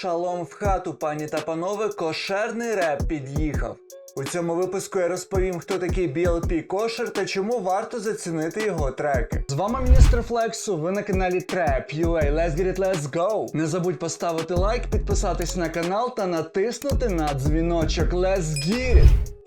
Шалом в хату, пані та панове, кошерний реп під'їхав. У цьому випуску я розповім, хто такий BLP Кошер та чому варто зацінити його треки. З вами міністр Флексу, ви на каналі Trap UA. Let's get it, let's go! Не забудь поставити лайк, підписатись на канал та натиснути на дзвіночок. Let's get it!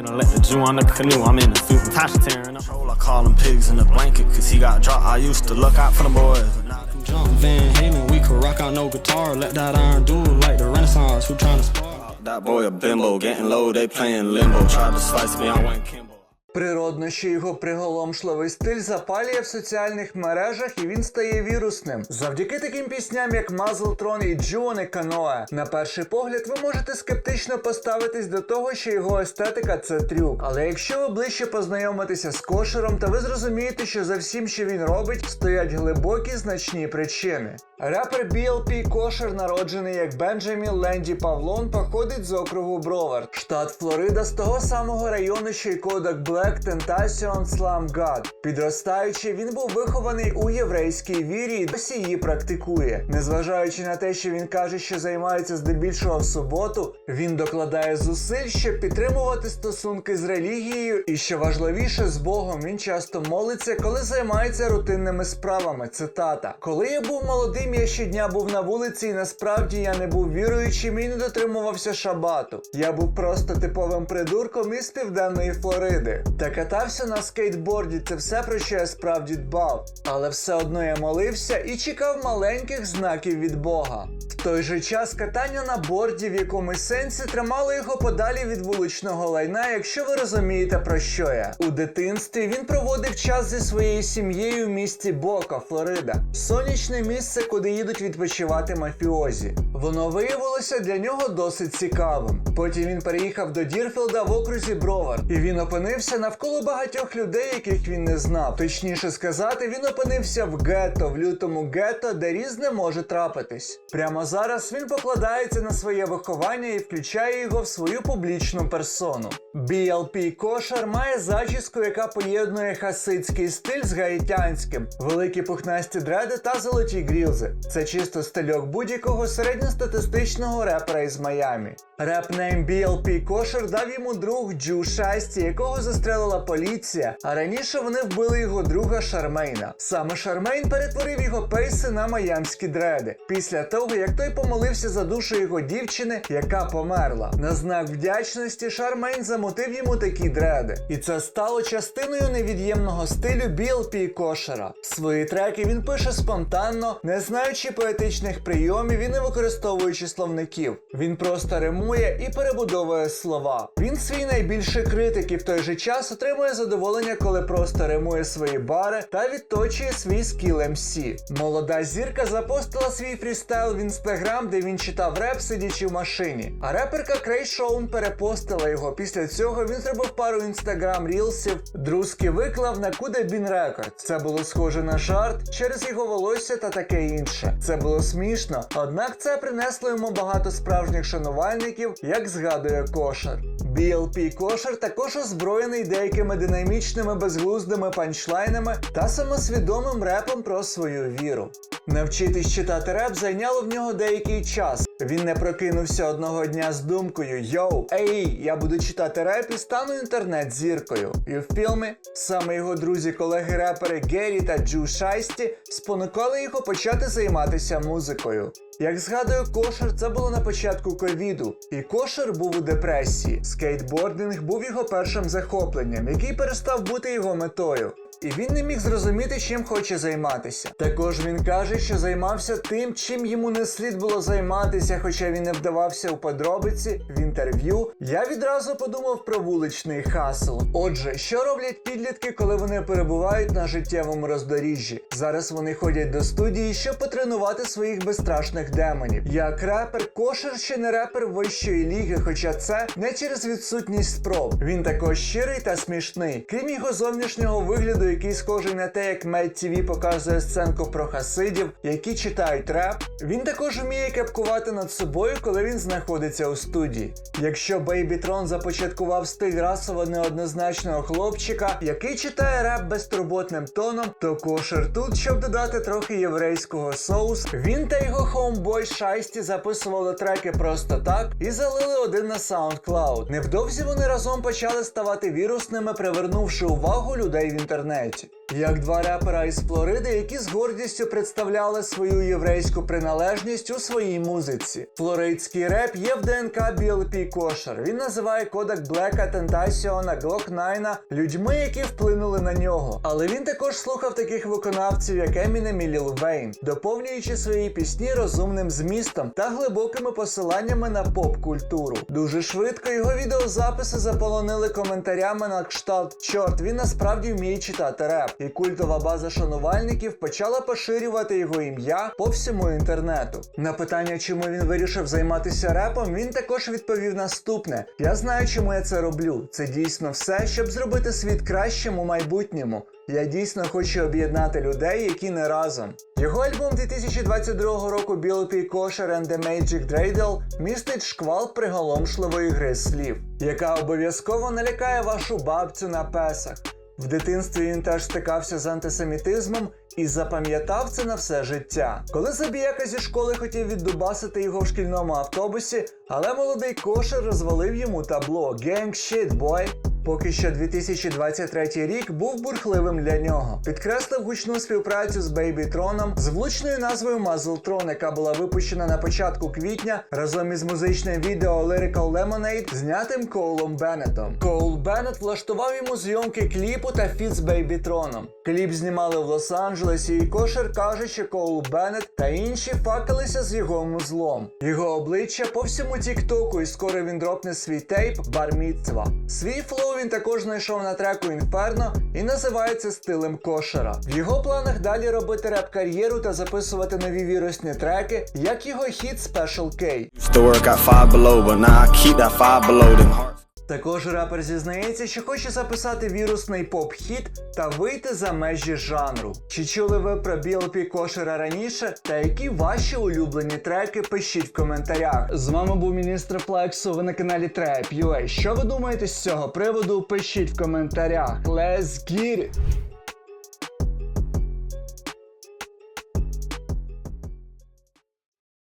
Man, I let the Jew on the canoe. I'm in the suit with Tasha tearing up. Troll, I call them pigs in the blanket, cause he got dropped. I used to look out for the boys. but now I can Jump Van Halen, we could rock out no guitar. Let that iron do like the Renaissance. Who tryna spar? That boy a bimbo, getting low, they playing limbo. Tried to slice me, I went Kimbo. Природно, що його приголомшливий стиль запалює в соціальних мережах і він стає вірусним. Завдяки таким пісням, як Мазлтрон і Джуоне Каноe, на перший погляд ви можете скептично поставитись до того, що його естетика це трюк. Але якщо ви ближче познайомитеся з кошером, то ви зрозумієте, що за всім, що він робить, стоять глибокі значні причини. Репер BLP Кошер, народжений як Бенджамін Ленді Павлон, походить з округу Бровар, штат Флорида, з того самого району, що й Кодак Black Tentacion Slam God. Підростаючи, він був вихований у єврейській вірі і досі її практикує. Незважаючи на те, що він каже, що займається здебільшого в суботу, він докладає зусиль, щоб підтримувати стосунки з релігією, і що важливіше з Богом, він часто молиться, коли займається рутинними справами. Цитата: Коли я був молодим, я щодня був на вулиці, і насправді я не був віруючим і не дотримувався шабату. Я був просто типовим придурком із південної Флориди. Та катався на скейтборді. Це все про що я справді дбав. Але все одно я молився і чекав маленьких знаків від Бога. Той же час катання на борді в якомусь сенсі тримало його подалі від вуличного лайна, якщо ви розумієте про що я. У дитинстві він проводив час зі своєю сім'єю в місті Бока, Флорида. Сонячне місце, куди їдуть відпочивати мафіозі. Воно виявилося для нього досить цікавим. Потім він переїхав до Дірфілда в окрузі Бровар, і він опинився навколо багатьох людей, яких він не знав. Точніше сказати, він опинився в гетто, в лютому гетто, де різне може трапитись. Прямо зараз він покладається на своє виховання і включає його в свою публічну персону. BLP Кошар має зачіску, яка поєднує хасидський стиль з гаїтянським, великі пухнасті дреди та золоті грілзи. Це чисто стильок будь-якого середньостатистичного репера із Майамі. Реп-нейм BLP Кошер дав йому друг Джу Шасті, якого застрелила поліція, а раніше вони вбили його друга Шармейна. Саме Шармейн перетворив його пейси на майамські дреди. Після того, як той помолився за душу його дівчини, яка померла. На знак вдячності Шармейн замотив йому такі дреди. І це стало частиною невід'ємного стилю BLP Кошера. Свої треки він пише спонтанно, не знаючи поетичних прийомів і не використовуючи словників. Він просто римує і перебудовує слова. Він свій найбільший критик і в той же час отримує задоволення, коли просто римує свої бари та відточує свій скіл MC. Молода зірка запостила свій фрістайл в інстаграм, де він читав реп, сидячи в машині. А реперка Крей Шоун перепостила його. Після цього він зробив пару інстаграм рілсів. Друзки виклав на Куда Бін Рекорд. Це було схоже на жарт через його волосся та таке інше. Це було смішно, однак це принесло йому багато справжніх шанувальників, як згадує Кошер. BLP Кошер також озброєний деякими динамічними безглуздими панчлайнами та самосвідомим репом про свою віру. Навчитись читати реп зайняло в нього деякий час. Він не прокинувся одного дня з думкою Йоу, ей, я буду читати реп і стану інтернет-зіркою. І в фільмі саме його друзі, колеги репери Геррі та Джу Шайсті спонукали його почати займатися музикою. Як згадує Кошер, це було на початку ковіду, і Кошер був у депресії. Скейтбординг був його першим захопленням, який перестав бути його метою. І він не міг зрозуміти, чим хоче займатися. Також він каже, що займався тим, чим йому не слід було займатися, хоча він не вдавався у подробиці в інтерв'ю. Я відразу подумав про вуличний хасл. Отже, що роблять підлітки, коли вони перебувають на життєвому роздоріжжі? Зараз вони ходять до студії, щоб потренувати своїх безстрашних демонів. Як репер, кошер ще не репер вищої ліги, хоча це не через відсутність спроб. Він також щирий та смішний. Крім його зовнішнього вигляду, вигляду, який схожий на те, як Мед ТВ показує сценку про хасидів, які читають реп. Він також вміє кепкувати над собою, коли він знаходиться у студії. Якщо Бейбітрон започаткував стиль расово неоднозначного хлопчика, який читає реп безтурботним тоном, то кошер тут, щоб додати трохи єврейського соус, він та його хоумбой Шайсті записували треки просто так і залили один на SoundCloud. Невдовзі вони разом почали ставати вірусними, привернувши увагу людей в інтернеті інтернеті. Як два репера із Флориди, які з гордістю представляли свою єврейську приналежність у своїй музиці. Флоридський реп є в ДНК BLP Кошер. Він називає кодек Блека, Тентасіона, Глок Найна людьми, які вплинули на нього. Але він також слухав таких виконавців, як Емінем і Ліл Вейн, доповнюючи свої пісні розумним змістом та глибокими посиланнями на поп-культуру. Дуже швидко його відеозаписи заполонили коментарями на кшталт Чорт, він насправді вміє читати реп. І культова база шанувальників почала поширювати його ім'я по всьому інтернету. На питання, чому він вирішив займатися репом, він також відповів наступне: Я знаю, чому я це роблю. Це дійсно все, щоб зробити світ кращим у майбутньому. Я дійсно хочу об'єднати людей, які не разом. Його альбом 2022 року BLP Kosher and the Magic Dreidel містить шквал приголомшливої гри слів, яка обов'язково налякає вашу бабцю на песах. В дитинстві він теж стикався з антисемітизмом і запам'ятав це на все життя. Коли забіяка зі школи хотів віддубасити його в шкільному автобусі, але молодий кошер розвалив йому табло Gang shit, boy. Поки що 2023 рік був бурхливим для нього. Підкреслив гучну співпрацю з Бейбітроном з влучною назвою Muzzletron, яка була випущена на початку квітня разом із музичним відео Lyrical Lemonade, знятим Коулом Беннетом. Коул Беннет влаштував йому зйомки кліпу та фіт з Бейбітроном. Кліп знімали в Лос-Анджелесі, і Кошер каже, що Коул Беннет та інші факалися з його музлом. Його обличчя по всьому Тіктоку, і скоро він дропне свій тейп Барміцва. Свій флоу він також знайшов на треку Інферно і називається стилем кошера. В його планах далі робити реп-кар'єру та записувати нові вірусні треки, як його хіт Special K. Також рапер зізнається, що хоче записати вірусний поп-хіт та вийти за межі жанру. Чи чули ви про BLP Кошера раніше? Та які ваші улюблені треки? Пишіть в коментарях. З вами був міністр Плексу. Ви на каналі Trap.ua. Що ви думаєте з цього приводу? Пишіть в коментарях. Let's get it!